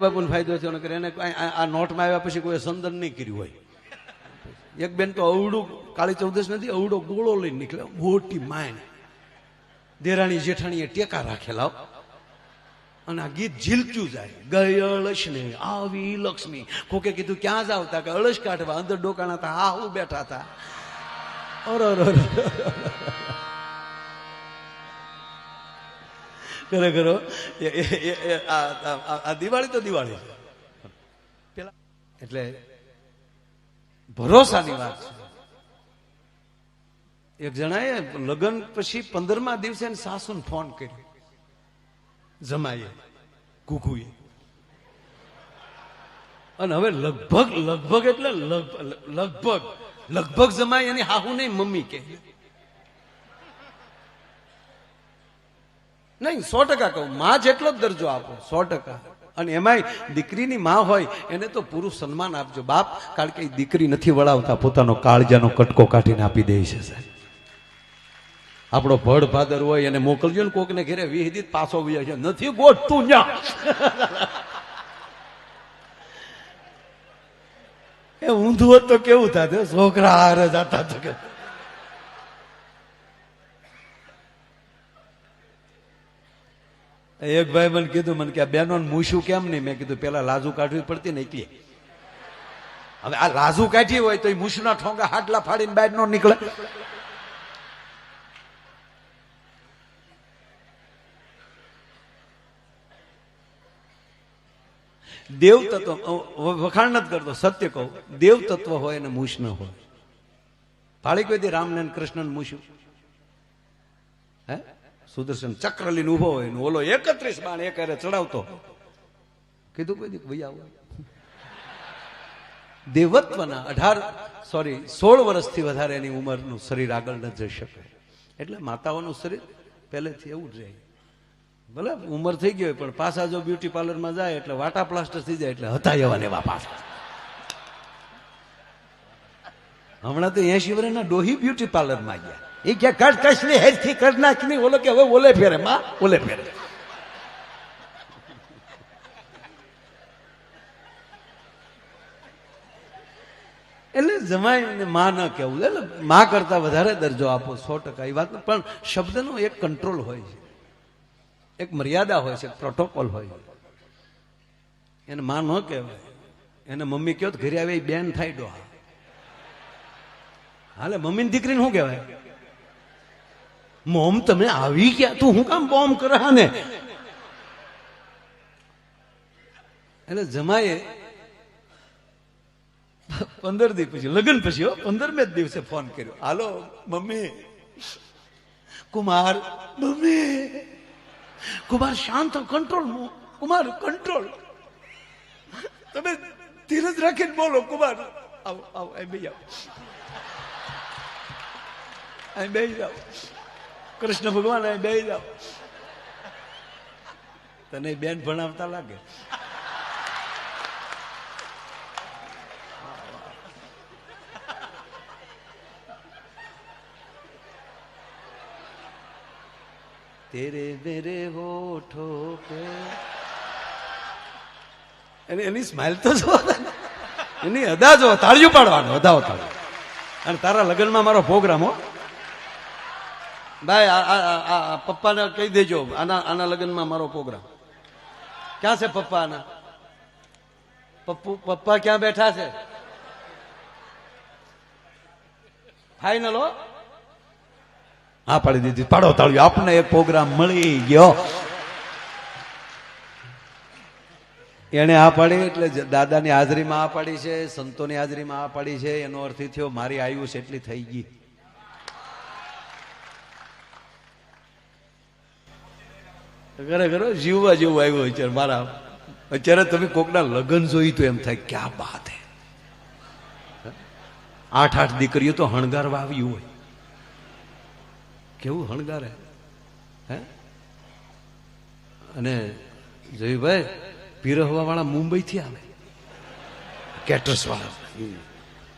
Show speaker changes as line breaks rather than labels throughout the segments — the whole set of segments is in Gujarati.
બાપુને ફાયદો થયો કરે એને આ નોટમાં આવ્યા પછી કોઈ સંદન નહીં કર્યું હોય. એક બેન તો અવડું કાળી ચૌદશ નથી અવડો ગોળો લઈને નીકળ્યો, મોટી માયણ દેરાણી જેઠાણીએ ટેકા રાખેલા અને આ ગીત ઝીલતું જાય. ગઈ અળશને આવી લક્ષ્મી. કોકે કીધું, ક્યાં જાવ તા કે અળશ કાઢવા, અંદર ડોકાણા હતા હા હું બેઠા હતા. અર આ- આ દિવાળી તો દિવાળી એટલે ભરોસાની વાત છે. એક જણાએ લગ્ન પછી પંદરમા દિવસે સાસુને ફોન કર્યો. જમાઈએ, કુકુએ. અને હવે લગભગ લગભગ એટલે લગભગ લગભગ જમાય એની હાહુ નહીં મમ્મી કે નહીં, સો ટકા કહું. માં જેટલો જ દરજ્જો આપો, સો ટકા. અને એમાંય દીકરીની માં હોય, એને તો પૂરું સન્માન આપજો. બાપ, કારણ કે દીકરી નથી વળાવતા, પોતાનો કાળજાનો કટકો કાઢીને આપી દે છે, સાહેબ. આપણો ભડ ભાદર હોય, એને મોકલજો ને કોકને ઘેરે વિહિદિત પાછો વ્યા છે. નથી ગોઠતું ન્યા. એ ઊંધું હોત તો કેવું થાત? છોકરા હારે જતા તો કે એક ભાઈ મને કીધું, મને કે આ બેનો મૂછું કેમ નહીં? મેં કીધું, પેલા લાજુ કાઢવી પડતી ને એટલે. હવે આ લાજુ કાઢી હોય તો એ મૂછના ઠોંગા હાટલા ફાડીને બહાર નો નીકળે. દેવ તત્વ વખાણ નથી કરતો, સત્ય કહું. દેવ તત્વ હોય અને મૂછ ન હોય. ફાળી કોઈ રામને કૃષ્ણ મૂછ્યું હે? સુદર્શન ચક્ર લઈને ઊભો હોય ને ઓલો એકત્રીસ બાણ એક હારે ચડાવતો કીધું કોઈ દીક ભાઈ આવો દેવત્વના અઢાર સોરી સોળ વર્ષથી વધારે એની ઉંમરનું શરીર આગળ ન જઈ શકે. એટલે માતાઓનું શરીર પહેલેથી એવું જ રહે. ભલે ઉંમર થઈ ગઈ હોય, પણ પાછા જો બ્યુટી પાર્લરમાં જાય એટલે વાટા પ્લાસ્ટર થઈ જાય એટલે હતા એવા એવા પાછા. હમણાં તો એસી વર્ષના ડોહી બ્યુટી પાર્લરમાં ગયા. એ કે કટ કશની હેરથી કર નાખની ઓલો કે હવે ઓલે ફેરે, માં, ઓલે ફેરે. એટલે જમાઈને માં ન કહેવું. એટલે માં કરતા વધારે દરજ્જો આપો, સો ટકા એ વાત પણ શબ્દનો એક કંટ્રોલ હોય છે. એક મર્યાદા હોય છે પ્રોટોકોલ હોય છે. એને માં ન કહેવાય. એને મમ્મી કહો ઘરે આવે બેન થાય ડોહા હાલે, મમ્મીની દીકરીને શું કહેવાય? મોમ તમે આવી ગયા? તું હું કામ બોમ્બ કરે ને એટલે જમાએ પંદર દિવસ પછી, લગ્ન પછી પંદર પંદરમે જ દિવસે ફોન કર્યો. Hello, mummy. Kumar. Mummy. Kumar, શાંત કંટ્રોલ કુમાર કંટ્રોલ તમે ધીરજ રાખીને બોલો, કુમાર. આવો આવો, અહીં બે આવો અહીં બે જાઓ. કૃષ્ણ ભગવાન અહીં બે જાઓ. તને બેન ભણાવતા લાગે? તેરે મેરે હોઠો પે. એની એની સ્માઇલ તો જો એની અદા જો તાળીઓ પાડવાનું અદાઓ તાળીઓ અને તારા લગ્નમાં મારો પ્રોગ્રામ હો. ભાઈ, આ- પપ્પાને કહી દેજો, આના આના લગ્નમાં મારો પ્રોગ્રામ. ક્યાં છે પપ્પા આના? પપ્પુ, પપ્પા ક્યાં બેઠા છે? ફાઈનલ હો? હા, પાડી દીધી. પાડો તાળ્યું આપને એક પ્રોગ્રામ મળી ગયો. એને આ પાડી એટલે દાદાની હાજરીમાં આ પાડી છે, સંતોની હાજરીમાં આ પાડી છે. એનો અર્થ થયો, મારી આયુષ એટલી થઈ ગઈ. ખરેખર જીવવા જેવું આવ્યું અત્યારે મારા અત્યારે તમે કોકના લગ્ન જોઈ તો એમ થાય ક્યાં બાત હે? આઠ આઠ દીકરીઓ તો હણગારવા આવ્યું હોય. કેવું હણગારે? હે? અને જોયુભાઈ પીરહવા વાળા મુંબઈ થી આવે. કેટરસ વાળા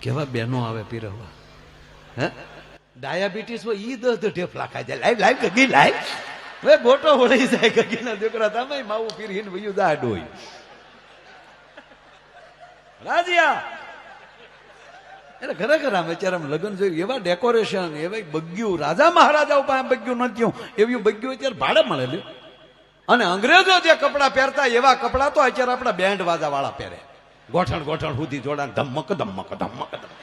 કેવા બહેનો આવે પીરહવા? હે? ડાયાબિટીસ હોય એ દસ ઢેફલા ખાઈ જાય લાઈવ લાઈવ કગી લાઈવ. હવે ગોટો વળી જાય, ગગીના દીકરા તમે માવું પીરીને વયું દા ડોય રાજીયા! એટલે ખરેખર આમ બચારા લગ્ન જોયું, એવા ડેકોરેશન એવા બગ્યું. રાજા મહારાજાઓ આમ બગ્યું નથી એવું બગ્યું અત્યારે ભાડે મળે લ્યો. અને અંગ્રેજો જે કપડાં પહેરતા, એવા કપડાં તો અત્યારે આપણા બેન્ડ વાજા વાળા પહેરે. ગોઠણ ગોઠણ સુધી જોડાણ, ધમક ધમક ધમક ધમક.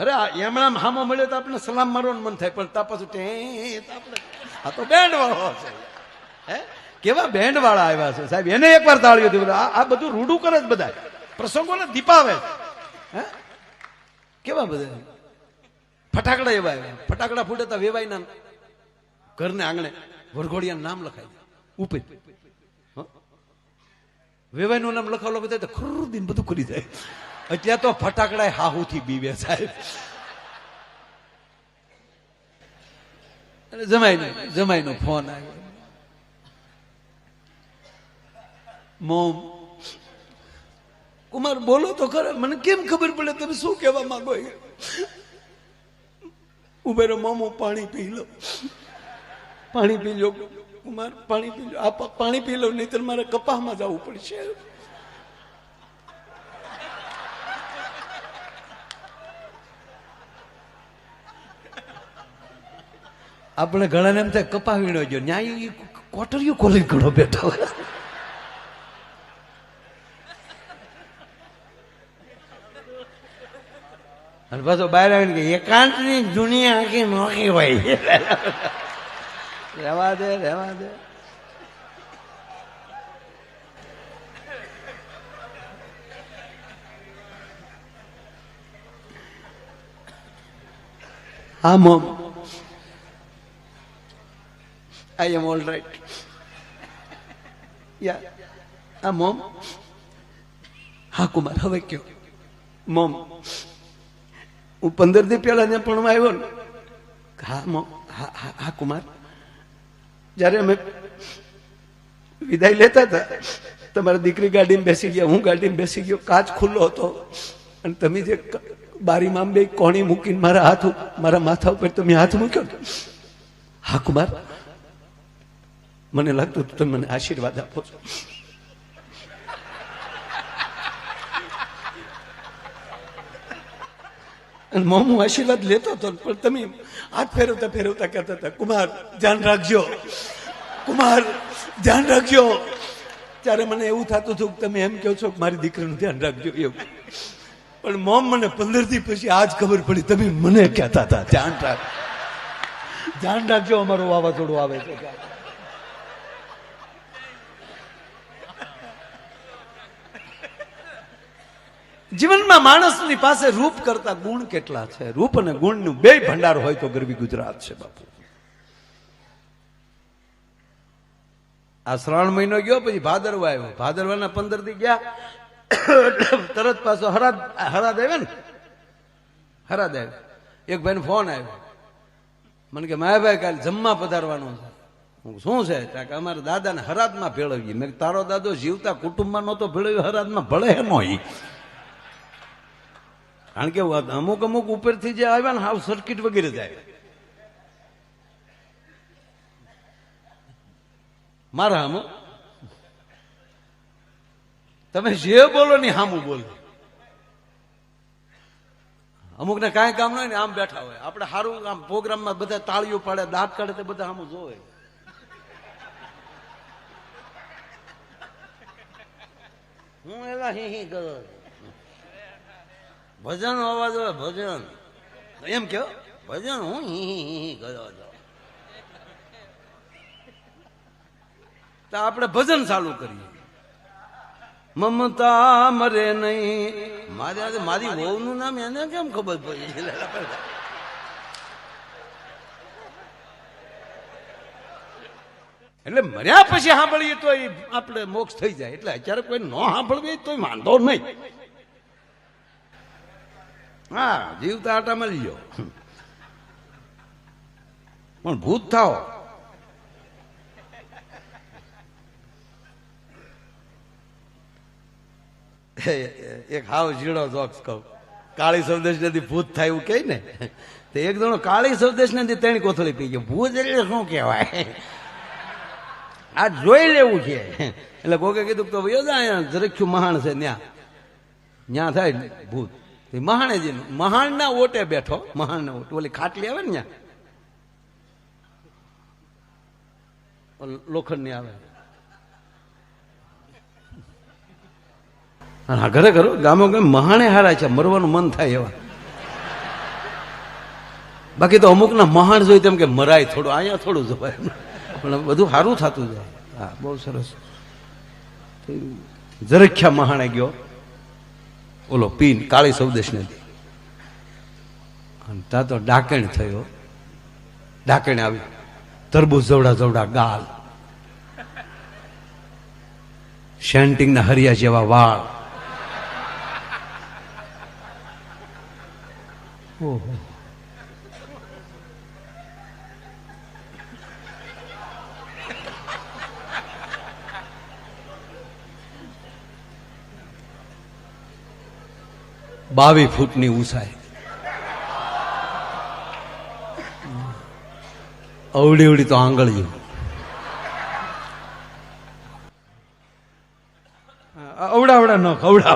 અરે એમણા હામો મળ્યો તો આપણે સલામ મારવાનું મન થાય, પણ તા પાછું આપણે આ તો બેન્ડ વાળો છે. હે? કેવા બેન્ડ વાળા આવ્યા છે? સાહેબ, એને એકવાર તાળીઓ દીધું. આ બધું રૂડું કરે જ બધા. પ્રસંગોને દીપાવે. હે? કેવા બધા? ફટાકડા એવા આવ્યા. ફટાકડા ફૂટે તો વેવાઈના ઘરને આંગણે વરઘોડિયા નામ લખાય ઉપર હં? વેવાઈનું નામ લખાવલો બધા તો ખરું દિન બધું ખુલી જાય. અત્યારે તો ફટાકડા હાહુથી બીવે સાહેબ. જમાઈ જમાઈ નો ફોન આવ્યો. મોમ, કુમાર બોલો તો ખરા, મને કેમ ખબર પડે તમે શું કહેવા માંગો? ઉભેરો મામો, પાણી પી લો. પાણી પી લો. કુમાર, પાણી પી લો. આ પાણી પી લો નહીં મારે કપાહમાં જવું પડશે. આપણે ઘણાને એમ થાય કપા વીણો જો, ન્યાય કોટરીઓ ખોલી ઘણો બેઠો હોય. અને પાછો બહાર આવીને કે એકાંતની દુનિયા આખી નોખી હોય. રહેવા દે રહેવા દે. હા આઈ એમ ઓલ રાઈટ યા આ મોમ હા, કુમાર, હવે કયો. મોમ હું પંદર દી પહેલા ત્યાં પણ આવ્યો ને. હા મોમ હા હા કુમાર. જ્યારે અમે વિદાય લેતા હતા, તમારી દીકરી ગાડીમાં બેસી ગયા, હું ગાડીમાં બેસી ગયો, કાચ ખુલ્લો હતો. અને તમે જે બારીમાં બે કોણી મૂકીને મારા હાથ મારા માથા ઉપર તમે હાથ મૂક્યો હા, કુમાર. મને લાગતું હતું તમે મને આશીર્વાદ આપો છો. અને મોમ આશીર્વાદ લેતો હતો, પણ તમે હાથ ફેરવતા ફેરવતા કહેતા હતા, કુમાર, ધ્યાન રાખજો. કુમાર, ધ્યાન રાખજો. ત્યારે મને એવું થતું હતું કે તમે એમ કહો છો કે મારી દીકરીનું ધ્યાન રાખજો, એવું. પણ મોમ મને પંદરથી પછી આજ ખબર પડી, તમે મને કહેતા હતા, ધ્યાન રાખ. ધ્યાન રાખજો, અમારું વાવાઝોડું આવે છે. જીવનમાં માણસની પાસે રૂપ કરતા ગુણ કેટલા છે? રૂપ અને ગુણનું બે ભંડાર હોય તો ગરવી ગુજરાત છે બાપુ. આ શ્રાવણ મહિનો ગયો, પછી ભાદરવા આવ્યો. ભાદરવાના પંદરથી ગયા. તરત પાછો હરાદ હરાદ આવ્યો ને? હરાદ આવ્યો. એક ભાઈ ફોન આવ્યો. મને કે, માયાભાઈ, કાલે જમવા પધારવાનો છે. હું શું છે? કે, અમારા દાદાને હરાદમાં ભેળવીએ. મેં તારો દાદો જીવતા કુટુંબમાં નહોતો ભેળવ્યો, હરાદમાં ભળે નો કારણ કે અમુક અમુક ઉપરથી જે આવ્યા ને, હાવ સર્કિટ વગેરે જાય. મારા હામો? તમે જે બોલો ને હામું બોલો. અમુક ને કાંઈ કામ ન હોય ને, આમ બેઠા હોય. આપણે સારું આમ પ્રોગ્રામમાં બધા તાળીઓ પાડે, દાંત કાઢે તે બધા આમ જોવે. હું એવા હી હી કરો ભજન હોવા જોઈએ ભજન. એમ કયો ભજન હું હી હી હી હી કરો છો. તો આપણે ભજન ચાલુ કરીએ. મમતા મરે નહીં. મારે આજે મારી વહુનું નામ એને કેમ ખબર પડી એટલે મર્યા પછી સાંભળીએ તો આપણે મોક્ષ થઈ જાય. એટલે અત્યારે કોઈ ન સાંભળવી તો વાંધો નહીં. હા, જીવતા આટા મળી ગયો. પણ ભૂત થાઓ. એક હાવ ઝીણો જોક્સ કહું. કાળી સંદેશ નથી ભૂત થાય એવું કહે ને. તો એક જણો કાળી સંદેશ નથી તેની કોથળી પી ગયો. ભૂત એટલે શું કહેવાય? આ જોઈ લેવું છે. એટલે કોકે કીધું તો યોજા અહીંયા, જરખ્યું મહાણ છે ત્યાં ત્યાં થાય ભૂત. એ મહાણેજી મહાણના ઓટે બેઠો, મહાણના ઓટ. ઓલી ખાટલી આવે ને ત્યાં? લોખંડની આવે. હા ઘરે ઘરો ગામો ગામ મહાણે હારા છે, મરવાનું મન થાય એવા. બાકી તો અમુકના મહાણ જોઈ તેમ કે મરાય થોડું, અહીંયા થોડું જવાય. પણ બધું સારું થતું જાય. હા, બહુ સરસ. જરખ્યા મહાણે ગયો. ઓલો પીન, કાળી સૌદેશ નદી અને ત્યાં તો ડાકણ થયો. ડાકણ આવી. તરબૂચ જવડા જવડા ગાલ. શેન્ટિંગના હરિયા જેવા વાળ. ઓહો. બાવીસ ફૂટની ઊંચાઈ અવડી અવડી તો આંગળીઓ અવડા અવડા ન અવડા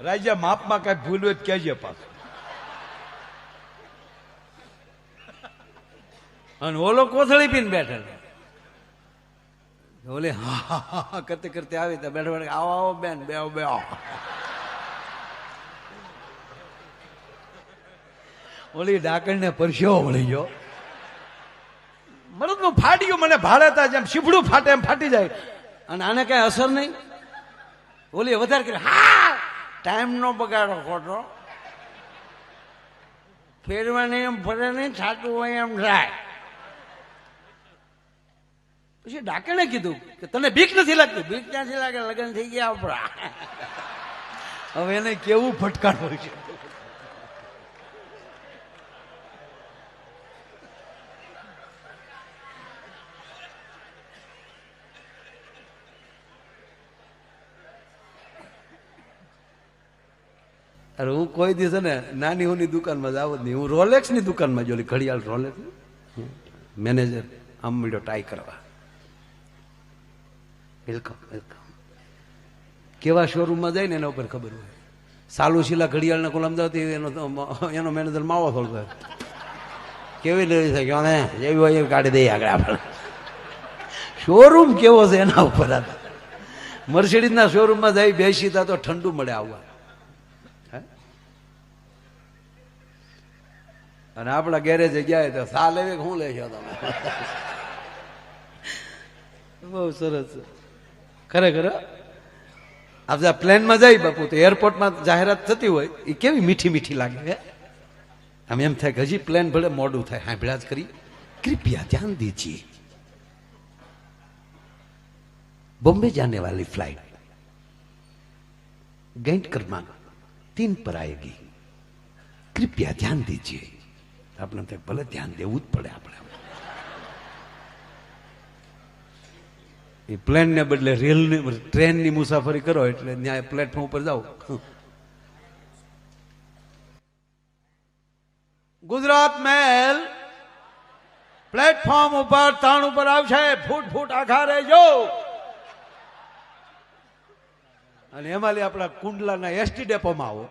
અવડા માપમાં કઈ ભૂલ હોય કહેજે પાછું અને ઓલો કોથળી પીને બેઠેલો ઓલે હા હા કરતે કરતે આવી તો બેઠો બેઠો આવો આવો બેન બે બે ઓલી ડાકણને પરસ્યો વળી ગયો. મરદનું ફાટ્યું મને ભાડેતા જેમ શીફડું ફાટે એમ ફાટી જાય. અને આને કઈ અસર નહીં? ઓલી વધારે કરી હા ટાઈમ નો બગાડો ખોટો. ફેરવાની એમ ફરે નહીં છાટું હોય એમ થાય. પછી ડાકણે કીધું કે તને બીક નથી લાગતી? બીક ક્યાંથી લાગે લગ્ન થઈ ગયા આપણા હવે એને કેવું ફટકારવું છે? અરે હું કોઈ દિવસે ને નાની હોની દુકાનમાં જાવ જ નહીં. હું રોલેક્સની દુકાનમાં જોલી ઘડિયાળ રોલેક્સ. મેનેજર, આમ મળ્યો ટ્રાય કરવા. વેલકમ વેલકમ કેવા શોરૂમમાં જાય ને એના ઉપર ખબર હોય. સાલુશીલા ઘડિયાળના કોલ અમદાવાદ એનો એનો મેનેજર માવો થોડો કેવી લેવી છે? કે એવી હોય એવી કાઢી દઈએ આગળ આપણે. શોરૂમ કેવો છે એના ઉપર હતા મર્સિડીઝના શોરૂમમાં જઈ બેસી તો ઠંડુ મળે આવવા. અને આપણા ગેરેજે ગયા તો સા લેવી શું લેશો તમે બહુ સરસ ખરેખર આપણે આ પ્લેનમાં જાય બાપુ તો એરપોર્ટમાં જાહેરાત થતી હોય એ કેવી મીઠી મીઠી લાગે હે આમ એમ થાય કે હજી પ્લેન ભલે મોડું થાય સાંભળ્યા જ કરી કૃપયા ધ્યાન દીજીએ बॉम्बे जाने वाली फ्लाइट गैंट क्रमांक तीन पर आएगी कृपया ध्यान दीजिए આપણે તો ભલે ધ્યાન દેવું જ પડે આપણે. એ પ્લેનને બદલે રેલની ટ્રેનની મુસાફરી કરો એટલે ત્યાં પ્લેટફોર્મ ઉપર જાઓ. ગુજરાત મેલ પ્લેટફોર્મ ઉપર તાણ ઉપર આવશે, ફૂટ ફૂટ આખા રહેજો. અને એમાં આપણા કુંડલાના એસટી ડેપોમાં આવો.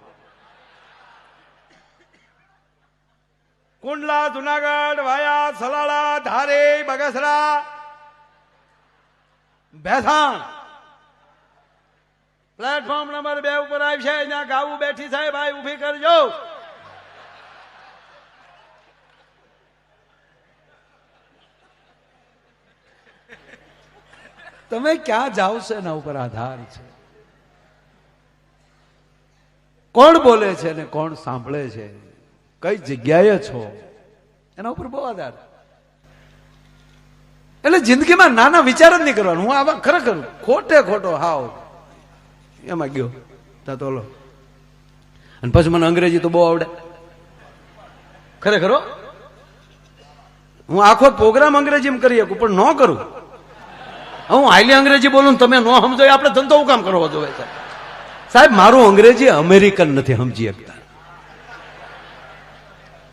કુંડલા, જુનાગઢ, વાયા, સલાળા, ધારે, બગસરા, ભેસાણ. પ્લેટફોર્મ નંબર બે ઉપર આવી છે ત્યાં ગાવું બેઠી સાહેબ ભાઈ, ઊભી કરજો. તમે ક્યાં જાઓ છો એના ઉપર આધાર છે? કોણ બોલે છે ને કોણ સાંભળે છે? કઈ જગ્યાએ છો? એના ઉપર બહુ આધાર. એટલે જિંદગીમાં નાના વિચાર જ નહીં કરવાનું. હું આવા ખરેખર ખોટે ખોટો હાવ. એમાં ગયો. તા તો અને પછી મને અંગ્રેજી તો બહુ આવડે. ખરેખર હો. આખો પ્રોગ્રામ અંગ્રેજીમાં કરી શકું પણ ન કરું. હું હાઈલી અંગ્રેજી બોલું ને તમે ન સમજો આપણે ધંધો કામ કરવો જોઈએ સાહેબ મારું અંગ્રેજી અમેરિકન નથી સમજી શકતા.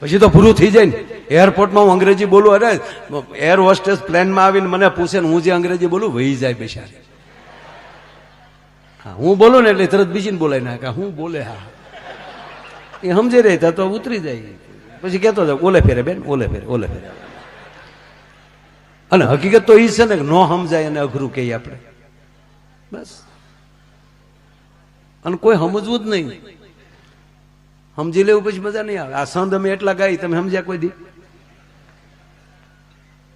પછી તો પૂરું થઈ જાય ને. એરપોર્ટમાં હું અંગ્રેજી બોલું, અરે એર હોસ્ટેસ પ્લેનમાં આવીને મને પૂછે ને હું જે અંગ્રેજી બોલું, વહી જાય બેસાડે. હા, હું બોલું ને એટલે તરત બીજીને બોલાય નાખે. હું બોલે, હા એ સમજે રહી તો ઉતરી જાય. પછી કહેતો જાવ ઓલે ફેરે બેન, ઓલે ફેરે ઓલે ફેરે. અને હકીકત તો એ છે ને ન સમજાય અને અઘરું કહીએ આપણે. બસ. અને કોઈ સમજવું જ નહીં. સમજી લેવું પછી મજા નહીં આવે. આ સંદ અમે એટલા ગાઈ, તમે સમજ્યા કોઈ દી?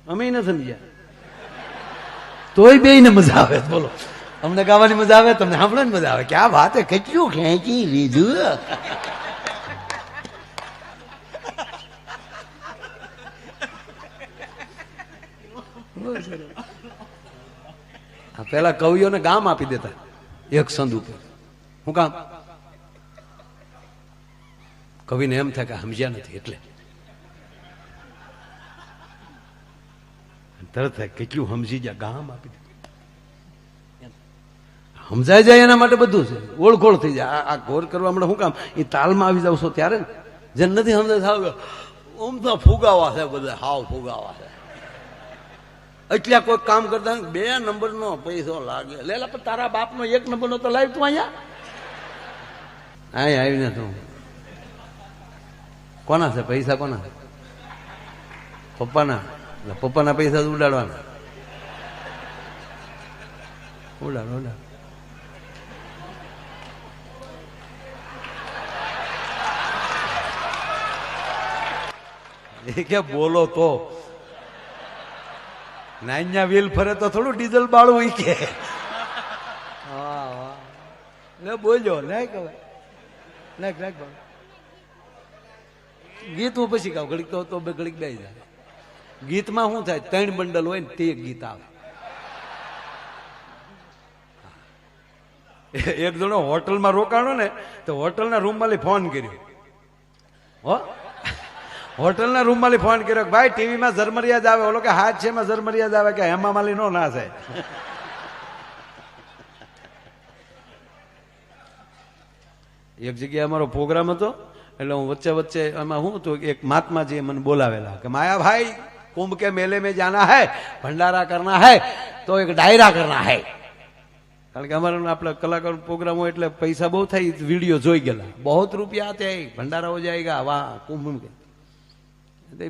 અમે ન સમજ્યા. તોય બે ને મજા આવે, બોલો. અમને ગાવાની મજા આવે, તમને સાંભળવાની મજા આવે. ક્યાં આ વાતે કેટલું ખેંચી લીધું. પેલા કવિઓને ગામ આપી દેતા, એક સંદ ઉપર. હું કામ? કવિને એમ થાય કે સમજ્યા નથી, એટલે. તરત થાય કેટલું સમજી જાય ગામ આપી દીધું. સમજાઈ જાય એના માટે બધું છે. ઓળખોળ થઈ જાય. આ- ઘોર કરવા માટે શું કામ? એ તાલમાં આવી જાવ છો ત્યારે? જેને નથી સમજાય, સાવ ઓમ તો ફુગાવા છે બધા, હાવ ફુગાવા છે. એટલે કોઈ કામ કરતા બે નંબરનો પૈસો લાગે. લેલા, પણ તારા બાપનો એક નંબરનો તો લાવ તું અહીંયા. અહીં આવીને તું કોના છે? પૈસા કોના? પપ્પાના? પપ્પાના પૈસા ઉડાડવાના. ઉડાડો, ઉડાડ. એ કે બોલો તો. નાન્યા વ્હીલ ફરે તો થોડું ડીઝલ બાળવું કે. હા બોલ્યો નાખ હવે. નાખ નાખ. ગીત હું પછી ગાઉં. ઘડીક તો બે ઘડીક બે જાય. ગીતમાં શું થાય? ત્રણ બંડલ હોય ને તે ગીત આવે. એક જણો હોટલમાં રોકાણો ને, તો હોટલના રૂમમાં ફોન કર્યો. હો? હોટલના રૂમમાં ફોન કર્યો ભાઈ ટીવીમાં ઝરમરિયા આવે. ઓલો કે હાથ છે, એમાં ઝરમરિયા આવે. કે હેમા માલી નો ના થાય. એક જગ્યાએ અમારો પ્રોગ્રામ હતો. એટલે હું વચ્ચે વચ્ચે એમાં શું હતું એક મહાત્માજીએ મને બોલાવેલા કે, માયા ભાઈ, કુંભ કે મેલે મેં જાના હૈ, ભંડારા કરના હૈ, તો એક ડાયરા કરના હૈ. કારણ કે અમારે આપણે કલાકાર પ્રોગ્રામ હોય એટલે પૈસા બહુ થાય વીડિયો જોઈ ગયેલા. બહુ રૂપિયા આતે ભંડારા હો જાયગા, વાહ, કુંભ કે.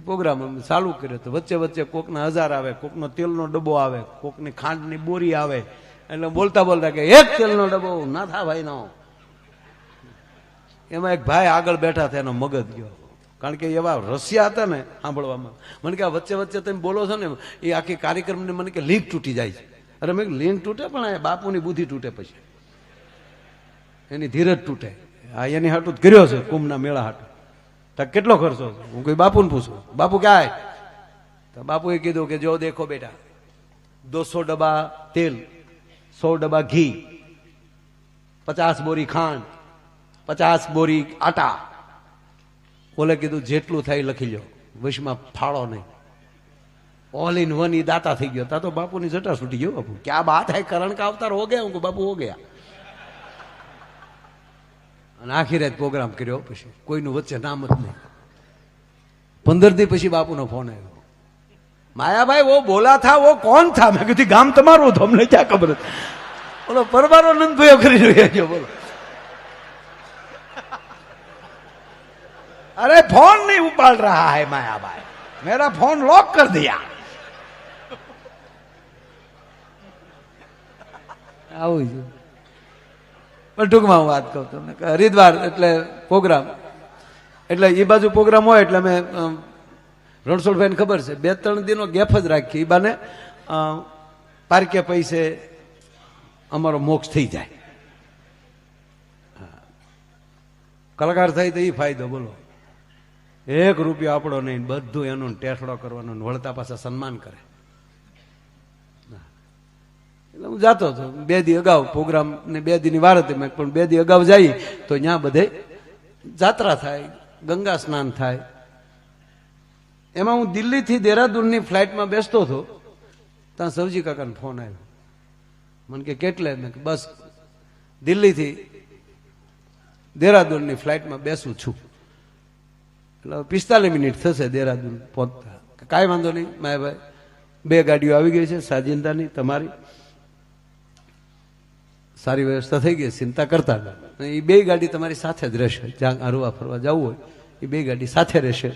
પ્રોગ્રામ અમે ચાલુ કર્યો તો વચ્ચે વચ્ચે કોકના હજાર આવે, કોકનો તેલનો ડબ્બો આવે, કોકની ખાંડની બોરી આવે. એટલે બોલતા બોલતા કે, એક તેલનો ડબ્બો નાથાભાઈનો એમાં એક ભાઈ આગળ બેઠા હતા, એનો મગજ ગયો. કારણ કે એવા રસિયા હતા ને સાંભળવામાં. મને કે વચ્ચે વચ્ચે તમે બોલો છો ને, એ આખી કાર્યક્રમને મને કે લિંક તૂટી જાય છે. અરે મેં લિંક તૂટે પણ બાપુની બુદ્ધિ તૂટે પછી. એની ધીરજ તૂટે. આ એની હાટું કર્યો છે, કુંભના મેળા હાટું. તો કેટલો ખર્ચો હું કોઈ બાપુને પૂછું. બાપુ, ક્યાં તો બાપુએ કીધું કે, જો દેખો બેટા દોસો ડબ્બા તેલ, સો ડબ્બા ઘી, પચાસ બોરી ખાંડ પચાસ બોરી આટા. ઓલે કીધું, જેટલું થાય લખી લો વશમાં ફાળો નહીં. ઓલ ઇન વન ઈ દાતા થઈ ગયો. તા તો બાપુની જટા છૂટી ગયો, બાપુ. ક્યાં બાત હે? કરણ કા અવતાર હો ગયા. હું બાપુ હો ગયા. અને આખી રાત પ્રોગ્રામ કર્યો પછી. કોઈનું વચ્ચે નામ જ નહીં. પંદર દી પછી બાપુનો ફોન આવ્યો. માયાભાઈ, વો બોલા થા, વો કોણ થા? મેં કીધું, ગામ તમારું હતું અમને ક્યાં ખબર બોલો પરમાનંદ નંદભાઈઓ કરી રહ્યા છો. બોલો. अरे फोन नहीं उबाल रहा है माया भाई मेरा फोन लॉक कर दिया આવું છે પણ ટૂંકમાં હું વાત કહું તમને કે હરિદ્વાર એટલે પ્રોગ્રામ એટલે એ બાજુ પ્રોગ્રામ હોય એટલે અમે અમ, રણછોડભાઈને ખબર છે બે ત્રણ દિનો ગેપ જ રાખી એ બાને અ, પારકે પૈસે અમારો મોક્ષ થઈ જાય હા. કલાકાર થાય તો એ ફાયદો બોલો એક રૂપિયો આપણો નહીં, બધું એનું ટેસડો કરવાનો વળતા પાછા સન્માન કરે. એટલે હું જાતો હતો. બે દી અગાઉ પ્રોગ્રામ ને બે દીની વાર હતી મેં, પણ બે દી અગાઉ જઈ તો ત્યાં બધે જાત્રા થાય, ગંગા સ્નાન થાય. એમાં હું દિલ્હીથી દેહરાદૂનની ફ્લાઇટમાં બેસતો હતો, ત્યાં સવજી કાકાનો ફોન આવ્યો. મને કે, કેટલે? મેં બસ દિલ્હીથી દેહરાદૂનની ફ્લાઇટમાં બેસું છું. એટલે પિસ્તાલીસ મિનિટ થશે દેહરાદૂન પહોંચતા. કાંઈ વાંધો નહીં માયાભાઈ બે ગાડીઓ આવી ગઈ છે, સાજિંદાની, તમારી. સારી વ્યવસ્થા થઈ ગઈ, ચિંતા કરતા એ બે ગાડી તમારી સાથે જ રહેશે, જ્યાં હરવા ફરવા જવું હોય એ બે ગાડી સાથે રહેશે.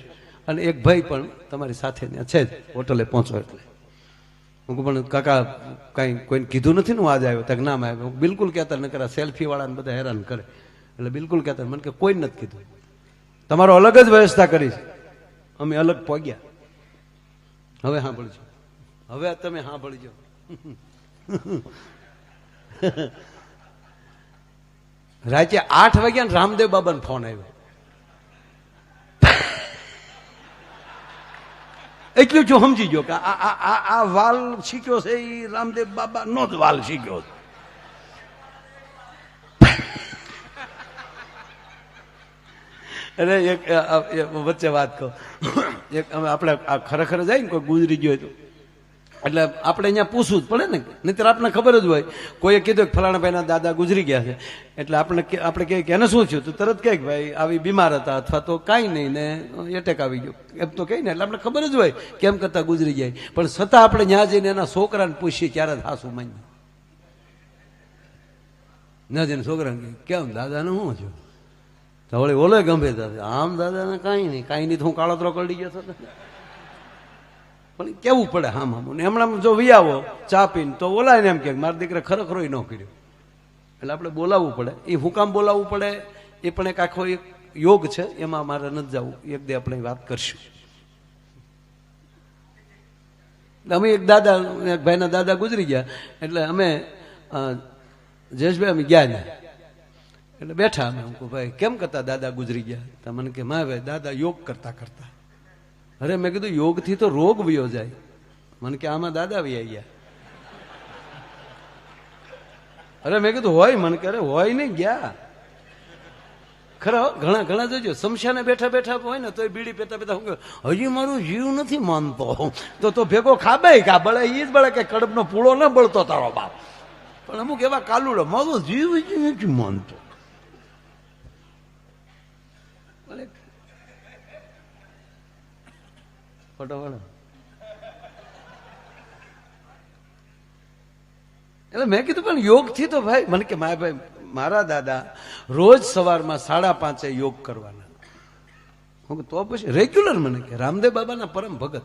અને એક ભાઈ પણ તમારી સાથે ત્યાં છે જ, હોટલે પહોંચો એટલે. હું પણ કાકા, કાંઈ કોઈને કીધું નથી ને હું આજે આવ્યો? તક નામ આવ્યો બિલકુલ કહેતા ન કરા સેલ્ફી વાળાને બધા હેરાન કરે. એટલે બિલકુલ કહેતા, મને કે કોઈ નથી કીધું. તમારો અલગ જ વ્યવસ્થા કરી છે અમે અલગ પહોંચ્યા હવે સાંભળજો. હવે તમે સાંભળજો. રાતે આઠ વાગ્યા રામદેવ બાબાનો ફોન આવ્યો. એટલું જો સમજી ગયો કે આ વાલ શીખ્યો છે એ રામદેવ બાબા નો જ વાલ શીખ્યો છે. અરે એક વચ્ચે વાત કહો એક અમે આપણે આ ખરેખર જાય ને કોઈ ગુજરી ગયો તો. એટલે આપણે અહીંયા પૂછવું જ પડે ને. નહીતર આપણને ખબર જ હોય. કોઈએ કીધું કે ફલાણા ભાઈના દાદા ગુજરી ગયા છે. એટલે આપણે આપણે કહીએ કે એને શું થયું? તો તરત કહે કે ભાઈ આવી બીમાર હતા અથવા તો કાંઈ નહીં ને એટેક આવી ગયો. એમ તો કહીને એટલે આપણે ખબર જ હોય કેમ કરતા ગુજરી જાય પણ છતાં આપણે ત્યાં જઈને એના છોકરાને પૂછીએ ત્યારે જ હાસું માની ન જઈને છોકરાને કહે, કેમ દાદાને શું થયું? તો વળી ગંભીર દાદા આમ દાદાને કાંઈ નહીં કાંઈ નહીં તો હું કાળોતરો કરડી ગયો હતો. પણ કેવું પડે હામ હામ ને હમણાં જો વિયાવો ચા પીને, તો ઓલાય ને એમ કે, મારા દીકરા ખરેખરો ન કર્યો. એટલે આપણે બોલાવવું પડે. એ હું કામ બોલાવવું પડે? એ પણ એક આખો એક યોગ છે. એમાં મારે નથી જવું. એક દે આપણે વાત કરશું. અમે એક દાદા, એક ભાઈના દાદા ગુજરી ગયા. એટલે અમે જયેશભાઈ, અમે ગયા ને એટલે બેઠા અમે હું ભાઈ. કેમ કરતા દાદા ગુજરી ગયા? તો મને કે મા ભાઈ, દાદા યોગ કરતા કરતા. અરે મેં કીધું, યોગથી તો રોગ વયો જાય. મને કે, આમાં દાદા વૈયા ગયા. અરે મેં કીધું, હોય. મને કે, અરે હોય નહીં, ગયા. ખરા ઘણા ઘણા જોજો સમશાને બેઠા બેઠા હોય ને તો એ બીડી પેતા પેતા હજી મારું જીવ નથી માનતો. તો તો ભેગો ખાબે કા બળે એ જ બળે કે કડબનો પૂળો ન બળતો તારો બાપ. પણ અમુક એવા કાલુડો, મારો જીવ નથી માનતો ભલે. ફોટો એટલે મેં કીધું પણ યોગથી તો ભાઈ મને કે મારા ભાઈ મારા દાદા રોજ સવારમાં સાડા પાંચે યોગ કરવાના. હું તો પછી રેગ્યુલર મને કે રામદેવ બાબાના પરમ ભગત.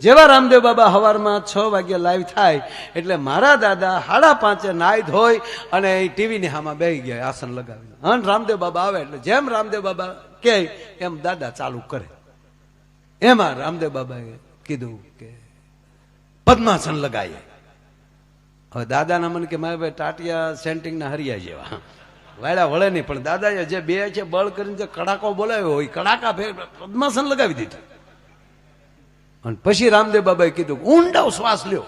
જેવા રામદેવ બાબા સવારમાં છ વાગ્યા લાઈવ થાય, એટલે મારા દાદા સાડા પાંચે નાઈ ધોઈ અને એ ટીવીની હામાં બેહી ગયા, આસન લગાવી અન રામદેવ બાબા આવે એટલે જેમ રામદેવ બાબા કહે, એમ દાદા ચાલુ કરે. એમાં રામદેવ બાબાએ કીધું કે, પદ્માસન લગાવીએ હવે દાદાના મને કે, મારે ભાઈ ટાટિયા સેન્ટિંગના હરિયા જેવા. વાળા વળે નહીં, પણ દાદાએ જે બે છે, બળ કરીને જે કડાકો બોલાવ્યો હોય, કડાકા ફેર પદ્માસન લગાવી દીધું. અને પછી રામદેવ બાબાએ કીધું ઊંડો શ્વાસ લ્યો.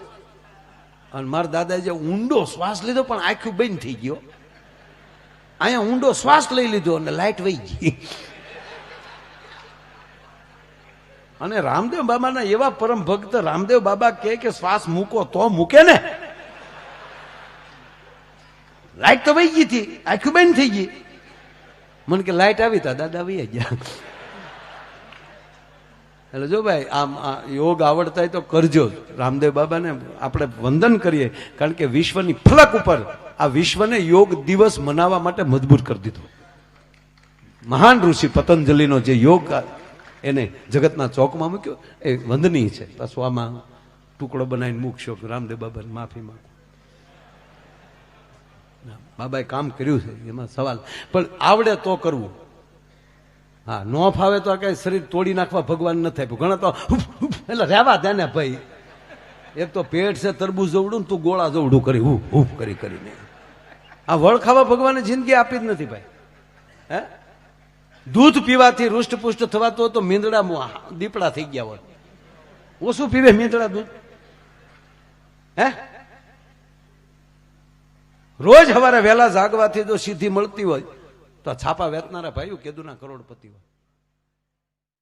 અને મારા દાદાએ જે ઊંડો શ્વાસ લીધો, પણ આખું બંધ થઈ ગયો. અહીંયા ઊંડો શ્વાસ લઈ લીધો અને લાઈટ વહી ગઈ. અને રામદેવ બાબાના એવા પરમ ભક્ત રામદેવ બાબા કહે કે શ્વાસ મૂકો તો મૂકે ને. લાઈટ તો વહી ગઈ હતી, આખું બંધ થઈ ગઈ. મને કે લાઈટ આવી તા, દાદા વહી ગયા. એટલે જો ભાઈ, આમ યોગ આવડતા હોય તો કરજો. રામદેવ બાબાને આપણે વંદન કરીએ, કારણ કે વિશ્વની ફલક ઉપર આ વિશ્વને યોગ દિવસ મનાવવા માટે મજબૂર કરી દીધો. મહાન ઋષિ પતંજલિનો જે યોગ એને જગતના ચોકમાં મૂક્યો, એ વંદનીય છે. પાછું આમાં ટુકડો બનાવીને મૂકશો, રામદેવ બાબાને માફી માંગો. બાબાએ કામ કર્યું છે, એમાં સવાલ. પણ આવડે તો કરવું. હા, ન ફાવે તો કઈ શરીર તોડી નાખવા ભગવાન ન થાય. ઘણા તો એટલે રહેવા દે ને ભાઈ. એક તો પેટ છે તરબૂજ જવડું તું ગોળા જવડું કરી હું હુફ કરી કરીને આ વળ ખાવા ભગવાને જિંદગી આપી જ નથી ભાઈ. હે? દૂધ પીવાથી રૂષ્ટપુષ્ટ હોય તો મીંદડા દીપડા થઈ ગયા હોય. ઓછું પીવે મીંદડા દૂધ. હે? રોજ સવારે વહેલા જાગવાથી જો સિદ્ધિ મળતી હોય તો છાપા વેચનારા ભાઈઓ કેદુના કરોડપતિ હોય